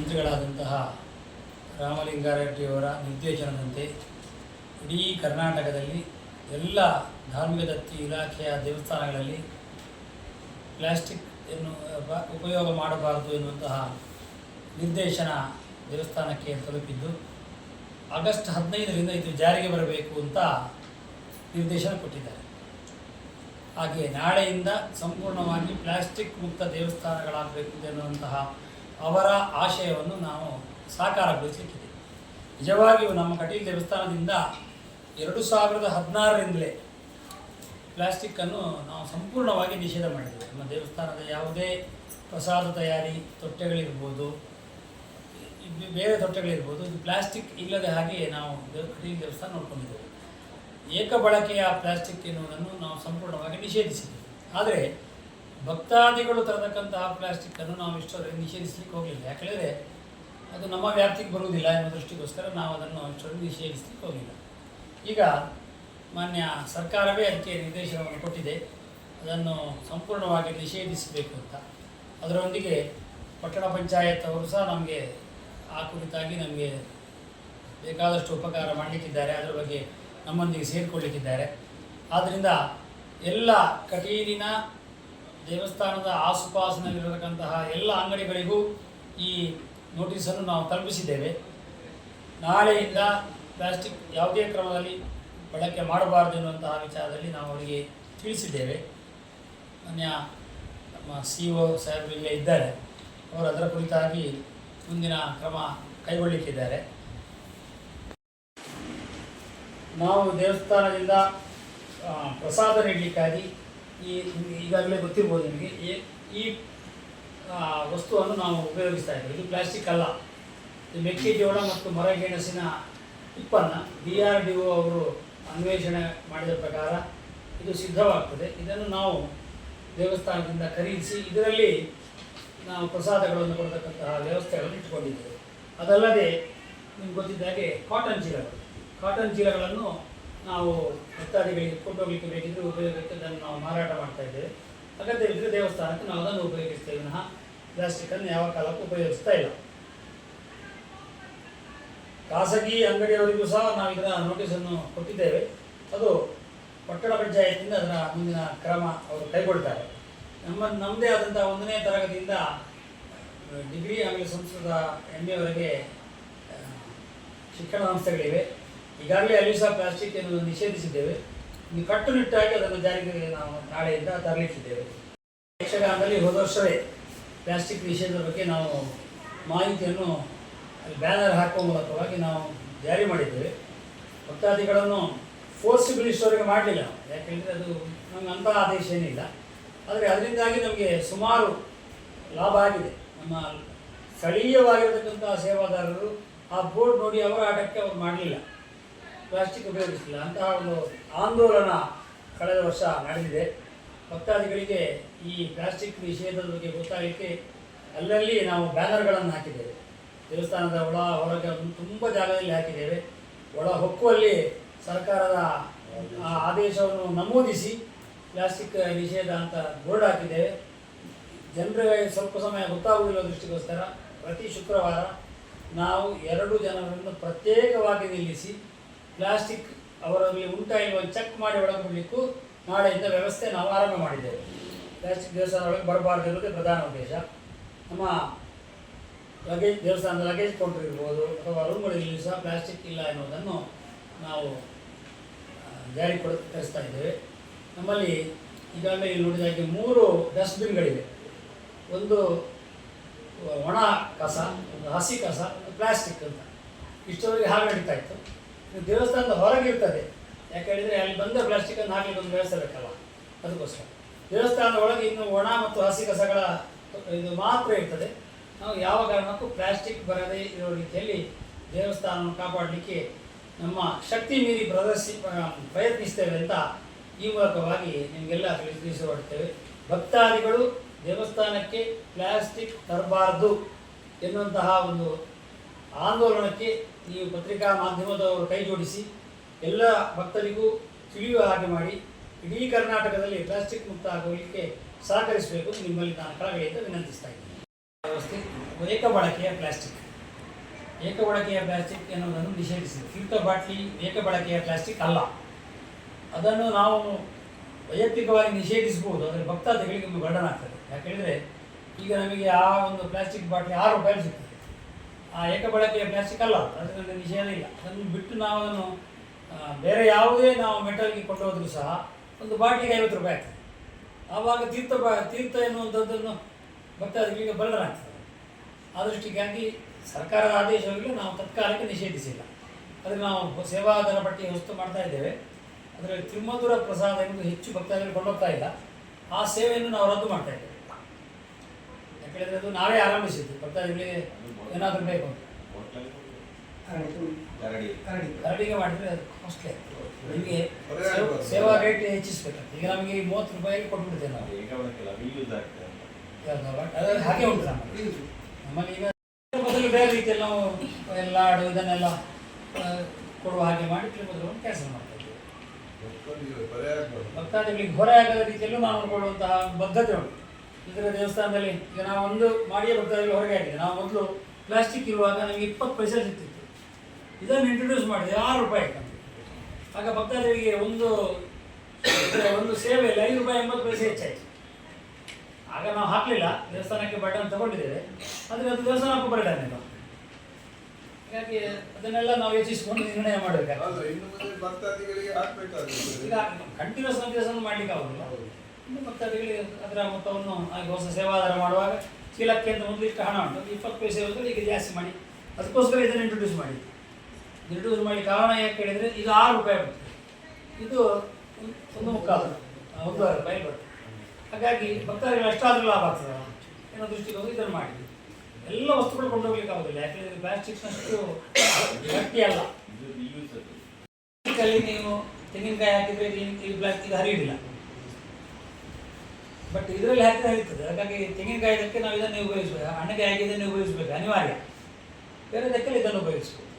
ಮಂತ್ರಿಗಳಾದಂತಹ ರಾಮಲಿಂಗಾರೆಡ್ಡಿಯವರ ನಿರ್ದೇಶನದಂತೆ ಇಡೀ ಕರ್ನಾಟಕದಲ್ಲಿ ಎಲ್ಲ ಧಾರ್ಮಿಕ ದತ್ತಿ ಇಲಾಖೆಯ ದೇವಸ್ಥಾನಗಳಲ್ಲಿ ಪ್ಲಾಸ್ಟಿಕ್ ಎನ್ನು ಉಪಯೋಗ ಮಾಡಬಾರದು ಎನ್ನುವಂತಹ ನಿರ್ದೇಶನ ದೇವಸ್ಥಾನಕ್ಕೆ ತಲುಪಿದ್ದು, ಆಗಸ್ಟ್ ಹದಿನೈದರಿಂದ ಇದು ಜಾರಿಗೆ ಬರಬೇಕು ಅಂತ ನಿರ್ದೇಶನ ಕೊಟ್ಟಿದ್ದಾರೆ. ಹಾಗೆ ನಾಳೆಯಿಂದ ಸಂಪೂರ್ಣವಾಗಿ ಪ್ಲಾಸ್ಟಿಕ್ ಮುಕ್ತ ದೇವಸ್ಥಾನಗಳಾಗಬೇಕು ಎನ್ನುವಂತಹ ಅವರ ಆಶಯವನ್ನು ನಾವು ಸಾಕಾರಗೊಳಿಸಲಿಕ್ಕಿದೆ ನಿಜವಾಗಿಯೂ ನಮ್ಮ ಕಟೀಲ್ ದೇವಸ್ಥಾನದಿಂದ ಎರಡು ಸಾವಿರದ ಹದಿನಾರರಿಂದಲೇ ಪ್ಲಾಸ್ಟಿಕ್ಕನ್ನು ನಾವು ಸಂಪೂರ್ಣವಾಗಿ ನಿಷೇಧ ಮಾಡಿದ್ದೇವೆ. ನಮ್ಮ ದೇವಸ್ಥಾನದ ಯಾವುದೇ ಪ್ರಸಾದ ತಯಾರಿ, ತೊಟ್ಟೆಗಳಿರ್ಬೋದು ಬೇರೆ ತೊಟ್ಟೆಗಳಿರ್ಬೋದು, ಇದು ಪ್ಲಾಸ್ಟಿಕ್ ಇಲ್ಲದೆ ಹಾಗೆ ನಾವು ದೇವ, ಕಟೀಲ್ ದೇವಸ್ಥಾನ ನೋಡ್ಕೊಂಡಿದ್ದೇವೆ. ಏಕ ಬಳಕೆಯ ಪ್ಲಾಸ್ಟಿಕ್ ಎನ್ನುವುದನ್ನು ನಾವು ಸಂಪೂರ್ಣವಾಗಿ ನಿಷೇಧಿಸಿದ್ದೇವೆ. ಆದರೆ ಭಕ್ತಾದಿಗಳು ತರತಕ್ಕಂತಹ ಪ್ಲಾಸ್ಟಿಕ್ಕನ್ನು ನಾವು ಇಷ್ಟವರೆಗೆ ನಿಷೇಧಿಸಲಿಕ್ಕೆ ಹೋಗಲಿಲ್ಲ. ಯಾಕೆಂದರೆ ಅದು ನಮ್ಮ ವ್ಯಾಪ್ತಿಗೆ ಬರುವುದಿಲ್ಲ ಎಂಬ ದೃಷ್ಟಿಗೋಸ್ಕರ ನಾವು ಅದನ್ನು ಇಷ್ಟವರೆಗೆ ನಿಷೇಧಿಸಲಿಕ್ಕೆ ಹೋಗಿಲ್ಲ ಈಗ ಮಾನ್ಯ ಸರ್ಕಾರವೇ ಅದಕ್ಕೆ ನಿರ್ದೇಶನವನ್ನು ಕೊಟ್ಟಿದೆ. ಅದನ್ನು ಸಂಪೂರ್ಣವಾಗಿ ನಿಷೇಧಿಸಬೇಕು ಅಂತ. ಅದರೊಂದಿಗೆ ಪಟ್ಟಣ ಪಂಚಾಯತ್ ಅವರು ಸಹ ನಮಗೆ ಆ ಕುರಿತಾಗಿ ನಮಗೆ ಬೇಕಾದಷ್ಟು ಉಪಕಾರ ಮಾಡಲಿಕ್ಕಿದ್ದಾರೆ. ಅದರ ಬಗ್ಗೆ ನಮ್ಮೊಂದಿಗೆ ಸೇರಿಕೊಳ್ಳಿಕ್ಕಿದ್ದಾರೆ. ಆದ್ದರಿಂದ ಎಲ್ಲ ಕಟೀಲಿನ ದೇವಸ್ಥಾನದ ಆಸುಪಾಸಿನಲ್ಲಿರತಕ್ಕಂತಹ ಎಲ್ಲ ಅಂಗಡಿಗಳಿಗೂ ಈ ನೋಟಿಸನ್ನು ನಾವು ತಲುಪಿಸಿದ್ದೇವೆ. ನಾಳೆಯಿಂದ ಪ್ಲಾಸ್ಟಿಕ್ ಯಾವುದೇ ಕ್ರಮದಲ್ಲಿ ಬಳಕೆ ಮಾಡಬಾರದು ಎನ್ನುವಂತಹ ವಿಚಾರದಲ್ಲಿ ನಾವು ಅವರಿಗೆ ತಿಳಿಸಿದ್ದೇವೆ. ಮಾನ್ಯ ನಮ್ಮ ಸಿ ಒ ಸಾಹೇಬರು ಇಲ್ಲೇ ಇದ್ದಾರೆ. ಅವರು ಅದರ ಕುರಿತಾಗಿ ಮುಂದಿನ ಕ್ರಮ ಕೈಗೊಳ್ಳುತ್ತಿದ್ದಾರೆ ನಾವು ದೇವಸ್ಥಾನದಿಂದ ಪ್ರಸಾದ ನೀಡಲಿಕ್ಕಾಗಿ ಈ ಈಗಾಗಲೇ ಗೊತ್ತಿರ್ಬೋದು ನಿಮಗೆ, ಈ- ವಸ್ತುವನ್ನು ನಾವು ಉಪಯೋಗಿಸ್ತಾ ಇದ್ದೀವಿ. ಇದು ಪ್ಲಾಸ್ಟಿಕ್ ಅಲ್ಲ. ಇದು ಮೆಕ್ಕೆಜೋಳ ಮತ್ತು ಮರಗೆಣಸಿನ ಉತ್ಪನ್ನ ಡಿ ಆರ್ ಡಿ ಒ ಅವರು ಅನ್ವೇಷಣೆ ಮಾಡಿದ ಪ್ರಕಾರ ಇದು ಸಿದ್ಧವಾಗ್ತದೆ. ಇದನ್ನು ನಾವು ದೇವಸ್ಥಾನದಿಂದ ಖರೀದಿಸಿ ಇದರಲ್ಲಿ ನಾವು ಪ್ರಸಾದಗಳನ್ನು ಕೊಡತಕ್ಕಂತಹ ವ್ಯವಸ್ಥೆಗಳನ್ನು ಇಟ್ಕೊಂಡಿದ್ದೇವೆ ಅದಲ್ಲದೆ ನಿಮ್ಗೆ ಗೊತ್ತಿದ್ದ ಹಾಗೆ ಕಾಟನ್ ಚೀಲಗಳು. ಕಾಟನ್ ಚೀಲಗಳನ್ನು ನಾವು ಭಕ್ತಾದಿಗಳಿಗೆ ಕೊಂಡೋಗ್ಲಿಕ್ಕೆ ಬೇಕಿದ್ರೆ ಉಪಯೋಗಕ್ಕೆ ಅದನ್ನು ನಾವು ಮಾರಾಟ ಮಾಡ್ತಾ ಇದ್ದೇವೆ. ಇದ್ರೆ ದೇವಸ್ಥಾನಕ್ಕೆ ನಾವು ಅದನ್ನು ಉಪಯೋಗಿಸ್ತೇವೆ. ವಿನಃ ಪ್ಲಾಸ್ಟಿಕ್ಕನ್ನು ಯಾವ ಕಾಲಕ್ಕೂ ಉಪಯೋಗಿಸ್ತಾ ಇಲ್ಲ. ಖಾಸಗಿ ಅಂಗಡಿಯವರಿಗೂ ಸಹ ನಾವು ಇದರ ನೋಟಿಸನ್ನು ಕೊಟ್ಟಿದ್ದೇವೆ. ಅದು ಪಟ್ಟಣ ಪಂಚಾಯತಿಂದ ಅದರ ಮುಂದಿನ ಕ್ರಮ ಅವರು ಕೈಗೊಳ್ತಾರೆ. ನಮ್ಮ ನಮ್ಮದೇ ಆದಂಥ ಒಂದನೇ ತರಗತಿಯಿಂದ ಡಿಗ್ರಿ ಆಮೇಲೆ ಸಂಸ್ಕೃತ ಎಂ ಎವರೆಗೆ ಶಿಕ್ಷಣ ಸಂಸ್ಥೆಗಳಿವೆ. ಈಗಾಗಲೇ ಅಲ್ಲಿ ಪ್ಲಾಸ್ಟಿಕ್ ಎನ್ನುವುದನ್ನು ನಿಷೇಧಿಸಿದ್ದೇವೆ. ಇನ್ನು ಕಟ್ಟುನಿಟ್ಟಾಗಿ ಅದನ್ನು ಜಾರಿಗೆ ನಾವು ನಾಳೆಯಿಂದ ತರಲಿಕ್ಕಿದ್ದೇವೆ. ಯಕ್ಷಗಾನದಲ್ಲಿ ಹೋದ ವರ್ಷವೇ ಪ್ಲಾಸ್ಟಿಕ್ ನಿಷೇಧದ ಬಗ್ಗೆ ನಾವು ಮಾಹಿತಿಯನ್ನು ಬ್ಯಾನರ್ ಹಾಕುವ ಮೂಲಕವಾಗಿ ನಾವು ಜಾರಿ ಮಾಡಿದ್ದೇವೆ. ಭಕ್ತಾದಿಗಳನ್ನು ಫೋರ್ಸಿಬಲ್ ಇಷ್ಟವರೆಗೆ ಮಾಡಲಿಲ್ಲ. ಯಾಕೆಂದರೆ ಅದು ನಮಗೆ ಅಂತಹ ಆದೇಶ ಏನಿಲ್ಲ. ಆದರೆ ಅದರಿಂದಾಗಿ ನಮಗೆ ಸುಮಾರು ಲಾಭ ಆಗಿದೆ. ನಮ್ಮ ಸ್ಥಳೀಯವಾಗಿರತಕ್ಕಂಥ ಸೇವಾದಾರರು ಆ ಬೋರ್ಡ್ ನೋಡಿ ಅವರ ಆಟಕ್ಕೆ ಅವರು ಮಾಡಲಿಲ್ಲ. ಪ್ಲಾಸ್ಟಿಕ್ ಉಪಯೋಗಿಸಲಿಲ್ಲ ಅಂತಹ ಒಂದು ಆಂದೋಲನ ಕಳೆದ ವರ್ಷ ನಡೆದಿದೆ. ಭಕ್ತಾದಿಗಳಿಗೆ ಈ ಪ್ಲಾಸ್ಟಿಕ್ ನಿಷೇಧದ ಬಗ್ಗೆ ಗೊತ್ತಾಗಲಿಕ್ಕೆ ಅಲ್ಲಲ್ಲಿ ನಾವು ಬ್ಯಾನರ್ಗಳನ್ನು ಹಾಕಿದ್ದೇವೆ. ದೇವಸ್ಥಾನದ ಒಳ, ಹೊರಗೆ ತುಂಬ ಜಾಗದಲ್ಲಿ ಹಾಕಿದ್ದೇವೆ. ಒಳ ಹೊಕ್ಕುವಲ್ಲಿ ಸರ್ಕಾರದ ಆದೇಶವನ್ನು ನಮೂದಿಸಿ ಪ್ಲಾಸ್ಟಿಕ್ ನಿಷೇಧ ಅಂತ ಬೋರ್ಡ್ ಹಾಕಿದ್ದೇವೆ. ಜನರಿಗೆ ಸ್ವಲ್ಪ ಸಮಯ ಗೊತ್ತಾಗುವುದಿಲ್ಲ ದೃಷ್ಟಿಗೋಸ್ಕರ. ಪ್ರತಿ ಶುಕ್ರವಾರ ನಾವು ಎರಡು ಜನರನ್ನು ಪ್ರತ್ಯೇಕವಾಗಿ ನಿಲ್ಲಿಸಿ ಪ್ಲಾಸ್ಟಿಕ್ ಅವರಲ್ಲಿ ಉಂಟಾ ಇರುವ ಚೆಕ್ ಮಾಡಿ ಒಳಗೊಳ್ಳಿಕ್ಕೂ ನಾಳೆಯಿಂದ ವ್ಯವಸ್ಥೆ ನಾವು ಆರಂಭ ಮಾಡಿದ್ದೇವೆ. ಪ್ಲಾಸ್ಟಿಕ್ ದೇವಸ್ಥಾನ ಒಳಗೆ ಬರಬಾರ್ದು ಇರುವುದೇ ಪ್ರಧಾನ ಉದ್ದೇಶ. ನಮ್ಮ ಲಗೇಜ್ ದೇವಸ್ಥಾನದ ಲಗೇಜ್ ಕೌಂಟರ್ ಇರ್ಬೋದು, ಅಥವಾ ರೂಮ್ಗಳಲ್ಲಿ ಸಹ ಪ್ಲಾಸ್ಟಿಕ್ ಇಲ್ಲ ಎನ್ನುವುದನ್ನು ನಾವು ಜಾರಿ ಕೊಡ, ತರಿಸ್ತಾ ಇದ್ದೇವೆ. ನಮ್ಮಲ್ಲಿ ಈಗಾಗಲೇ ನೋಡಿದ ಹಾಗೆ ಮೂರು ಡಸ್ಟ್ಬಿನ್ಗಳಿವೆ ಒಂದು, ಒಣ ಕಸ, ಒಂದು ಹಸಿ ಕಸ ಪ್ಲಾಸ್ಟಿಕ್ ಅಂತ. ಇಷ್ಟವರೆಗೆ ಹಾಗೆ ನಡೀತಾ ಇತ್ತು. ದೇವಸ್ಥಾನದ ಹೊರಗೆ ಇರ್ತದೆ. ಯಾಕೆ ಹೇಳಿದರೆ ಅಲ್ಲಿ ಬಂದ ಪ್ಲಾಸ್ಟಿಕನ್ನು ಹಾಕಲಿಕ್ಕೆ ಒಂದು ವ್ಯವಸ್ಥೆ ಬೇಕಲ್ಲ ಅದಕ್ಕೋಸ್ಕರ. ದೇವಸ್ಥಾನದ ಒಳಗೆ ಇನ್ನು ಒಣ ಮತ್ತು ಹಸಿ ಕಸಗಳ ಇದು ಮಾತ್ರ ಇರ್ತದೆ. ನಾವು ಯಾವ ಕಾರಣಕ್ಕೂ ಪ್ಲಾಸ್ಟಿಕ್ ಬರದೇ ಇರೋ ರೀತಿಯಲ್ಲಿ ದೇವಸ್ಥಾನವನ್ನು ಕಾಪಾಡಲಿಕ್ಕೆ ನಮ್ಮ ಶಕ್ತಿ ಮೀರಿ ಪ್ರದರ್ಶಿ ಪ್ರಯತ್ನಿಸ್ತೇವೆ ಅಂತ ಈ ಮೂಲಕವಾಗಿ ನಿಮಗೆಲ್ಲ ತಿಳಿಸಿ ತಿಳಿಸಿಕೊಡ್ತೇವೆ ಭಕ್ತಾದಿಗಳು ದೇವಸ್ಥಾನಕ್ಕೆ ಪ್ಲಾಸ್ಟಿಕ್ ತರಬಾರ್ದು ಎನ್ನುವಂತಹ ಒಂದು ಆಂದೋಲನಕ್ಕೆ ನೀವು ಪತ್ರಿಕಾ ಮಾಧ್ಯಮದವರು ಕೈ ಜೋಡಿಸಿ ಎಲ್ಲ ಭಕ್ತರಿಗೂ ತಿಳಿಯುವ ಹಾಗೆ ಮಾಡಿ ಇಡೀ ಕರ್ನಾಟಕದಲ್ಲಿ ಪ್ಲಾಸ್ಟಿಕ್ ಮುಕ್ತ ಆಗೋಲಿಕ್ಕೆ ಸಹಕರಿಸಬೇಕು ನಿಮ್ಮಲ್ಲಿ ನಾನು ಕಳಕಳಿಯಿಂದ ವಿನಂತಿಸ್ತಾ ಇದ್ದೀನಿ. ವ್ಯವಸ್ಥೆ ಏಕ ಬಳಕೆಯ ಪ್ಲಾಸ್ಟಿಕ್. ಏಕ ಬಳಕೆಯ ಪ್ಲಾಸ್ಟಿಕ್ ಎನ್ನುವುದನ್ನು ನಿಷೇಧಿಸಿದೆ. ತೀರ್ಥ ಬಾಟ್ಲಿ ಏಕ ಬಳಕೆಯ ಪ್ಲಾಸ್ಟಿಕ್ ಅಲ್ಲ. ಅದನ್ನು ನಾವು ವೈಯಕ್ತಿಕವಾಗಿ ನಿಷೇಧಿಸಬಹುದು, ಆದರೆ ಭಕ್ತಾದಿಗಳಿಗೆ ಬರ್ಡನ್ ಆಗ್ತದೆ ಯಾಕೆಂದರೆ ಈಗ ನಮಗೆ ಆ ಒಂದು ಪ್ಲಾಸ್ಟಿಕ್ ಬಾಟ್ಲಿ ಆರು ರೂಪಾಯಿ ಸಿಗ್ತದೆ. ಆ ಏಕ ಬಳಕೆಯ ಪ್ಲಾಸ್ಟಿಕ್ ಅಲ್ಲ ಅದು. ಅದರಲ್ಲಿ ನಿಷೇಧ ಇಲ್ಲ. ಅದನ್ನು ಬಿಟ್ಟು ನಾವು ಅದನ್ನು ಬೇರೆ ಯಾವುದೇ ನಾವು ಮೆಟಲ್ಗೆ ಕೊಂಡು ಸಹ ಒಂದು ಬಾಟ್ಲಿಗೆ ಐವತ್ತು ರೂಪಾಯಿ ಆಗ್ತದೆ. ಆವಾಗ ತೀರ್ಥ ಬ, ತೀರ್ಥ ಎನ್ನುವಂಥದ್ದನ್ನು ಭಕ್ತಾದಿಗಳಿಗೆ ಈಗ ಆಗ್ತದೆ ಆ ದೃಷ್ಟಿಗಾಗಿ ಸರ್ಕಾರದ ಆದೇಶವಾಗಲಿ ನಾವು ತತ್ಕಾಲಕ್ಕೆ ನಿಷೇಧಿಸಿಲ್ಲ. ಆದರೆ ನಾವು ಸೇವಾದರ ಪಟ್ಟಿ ವಸ್ತು ಮಾಡ್ತಾ ಇದ್ದೇವೆ. ಅದರಲ್ಲಿ ತಿಮ್ಮಧುರ ಪ್ರಸಾದ ಎಂದು ಹೆಚ್ಚು ಭಕ್ತಾದಿಗಳು ಕೊಂಡೋಗ್ತಾ ಇಲ್ಲ. ಆ ಸೇವೆಯನ್ನು ನಾವು ರದ್ದು ಮಾಡ್ತಾ ಇದ್ದೇವೆ. ಯಾಕೆಂದರೆ ಅದು ನಾವೇ ಆರಂಭಿಸಿದ್ದು. ಭಕ್ತಾದಿಗಳಿಗೆ ಏನಾದರೂ ಬೇಕು? ಕರಡಿಗೆ ಮಾಡಿದರೆ ಕಾಸ್ಟ್ಲಿ ನಿಮಗೆ ಸೇವ್- ರೇಟ್ ಹೆಚ್ಚಿಸ್ಬೇಕಾಗ್ತದೆ ಈಗ ನಮಗೆ ಮೂವತ್ತು ರೂಪಾಯಿಗೆ ಕೊಟ್ಬಿಡ್ತೇವೆ ನಾವು. ಯಾವ್ದು ಬಟ್ ಅದು ಹಾಗೆ ಉಂಟು ನಮ್ಮಲ್ಲಿ. ನಮ್ಮಲ್ಲಿ ಈಗ ಮೊದಲು ಬೇರೆ ರೀತಿಯಲ್ಲಿ ನಾವು ಎಲ್ಲ ಆಡು ಇದನ್ನೆಲ್ಲ ಕೊಡುವ ಹಾಗೆ ಮಾಡಿ ತಿರುಪತಿಗಳನ್ನು ಕೆಲಸ ಮಾಡ್ತಾ ಇದ್ದೇವೆ ಭಕ್ತಾದಿಗಳಿಗೆ ಹೊರೆ ಆಗದ ರೀತಿಯಲ್ಲೂ ನಾವು ಕೊಡುವಂತಹ ಬದ್ಧತೆ ಉಂಟು. ಇದರ ದೇವಸ್ಥಾನದಲ್ಲಿ ಈಗ ನಾವು ಒಂದು ಮಾಡಿಯೇ ಭಕ್ತಾದಿಗಳು ಹೊರಗೆ ಆಗಿದೆ ನಾವು ಮೊದಲು ಪ್ಲಾಸ್ಟಿಕ್ ಇರುವಾಗ ನಮಗೆ ಇಪ್ಪತ್ತು ಪೈಸೆ ಸಿಗ್ತಿತ್ತು. ಇದನ್ನು ಇಂಟ್ರೊಡ್ಯೂಸ್ ಮಾಡಿದೆ ಆರು ರೂಪಾಯಿ ಆಗ ಭಕ್ತಾದಿಗಳಿಗೆ ಒಂದು ಒಂದು ಸೇವೆಯಲ್ಲಿ ಐದು ರೂಪಾಯಿ ಎಂಬತ್ತು ಪೈಸೆ ಹೆಚ್ಚಾಯಿತು. ಆಗ ನಾವು ಹಾಕಲಿಲ್ಲ ದೇವಸ್ಥಾನಕ್ಕೆ ಬಟನ್ ತಗೊಂಡಿದ್ದೇವೆ. ಆದರೆ ಅದು ದೇವಸ್ಥಾನಕ್ಕೂ ಬರಡನೆ ನೀವು ಹಾಗಾಗಿ ಅದನ್ನೆಲ್ಲ ನಾವು ಯೋಚಿಸಿಕೊಂಡು ನಿರ್ಣಯ ಮಾಡಬೇಕು ಈಗ ಕಂಟಿನ್ಯೂಸ್ ದಿವಸ ಮಾಡ್ಲಿಕ್ಕೆ ಆಗುದಿಲ್ಲ. ಇನ್ನು ಭಕ್ತಾದಿಗಳಿಗೆ ಅದರ ಮೊತ್ತವನ್ನು ಹಾಗೆ ಹೊಸ ಸೇವಾದಾರ ಮಾಡುವಾಗ ಚೀಲಕ್ಕೆ ಅಂತ ಮೊದಲು ಇಷ್ಟು ಹಣ ಉಂಟು. ಇಪ್ಪತ್ತು ಪೈಸೆ ಹೋದ್ರೆ ಈಗ ಜಾಸ್ತಿ ಮಾಡಿ. ಅದಕ್ಕೋಸ್ಕರ ಇದನ್ನು ಇಂಟ್ರೊಡ್ಯೂಸ್ ಮಾಡಿ. ಇಂಟ್ರೊಡ್ಯೂಸ್ ಮಾಡಿ ಕಾರಣ ಯಾಕೆ ಹೇಳಿದರೆ ಇದು ಆರು ರೂಪಾಯಿ ಬರ್ತದೆ. ಇದು ಒಂದು- ಮುಕ್ಕಾಲು ಒಂದು ರೂಪಾಯಿ ಬರ್ತದೆ. ಹಾಗಾಗಿ ಭಕ್ತಾದಿಗಳು ಅಷ್ಟಾದರೂ ಲಾಭ ಆಗ್ತದೆ ಏನೋ ದೃಷ್ಟಿಕೋನ ಇದನ್ನು ಮಾಡಿದ್ವಿ ಎಲ್ಲ ವಸ್ತುಗಳು ಕೊಂಡೋಗ್ಲಿಕ್ಕೆ ಆಗೋದಿಲ್ಲ. ಯಾಕೆಂದರೆ ಪ್ಲಾಸ್ಟಿಕ್ನಷ್ಟು ಗಟ್ಟಿ ಅಲ್ಲ. ನೀವು ತೆಂಗಿನಕಾಯಿ ಹಾಕಿದರೆ ಇಲ್ಲಿ ಈ ಪ್ಲಾಸ್ಟಿಕ್ ಹರಿಯುವುದಿಲ್ಲ ಬಟ್ ಇದರಲ್ಲಿ ಹಾಕಿದ್ರೆ ಹರಿತದೆ ಹಾಗಾಗಿ ತೆಂಗಿನಕಾಯಿ ಇದಕ್ಕೆ ನಾವು ಇದನ್ನು ಉಪಯೋಗಿಸಬೇಕು ಹಣ್ಣಿಗೆ ಹಾಕಿ ಇದನ್ನೇ ಉಪಯೋಗಿಸಬೇಕು? ಅನಿವಾರ್ಯ. ಬೇರೆ ಇದಕ್ಕೆಲ್ಲ ಇದನ್ನು ಉಪಯೋಗಿಸಬೇಕು.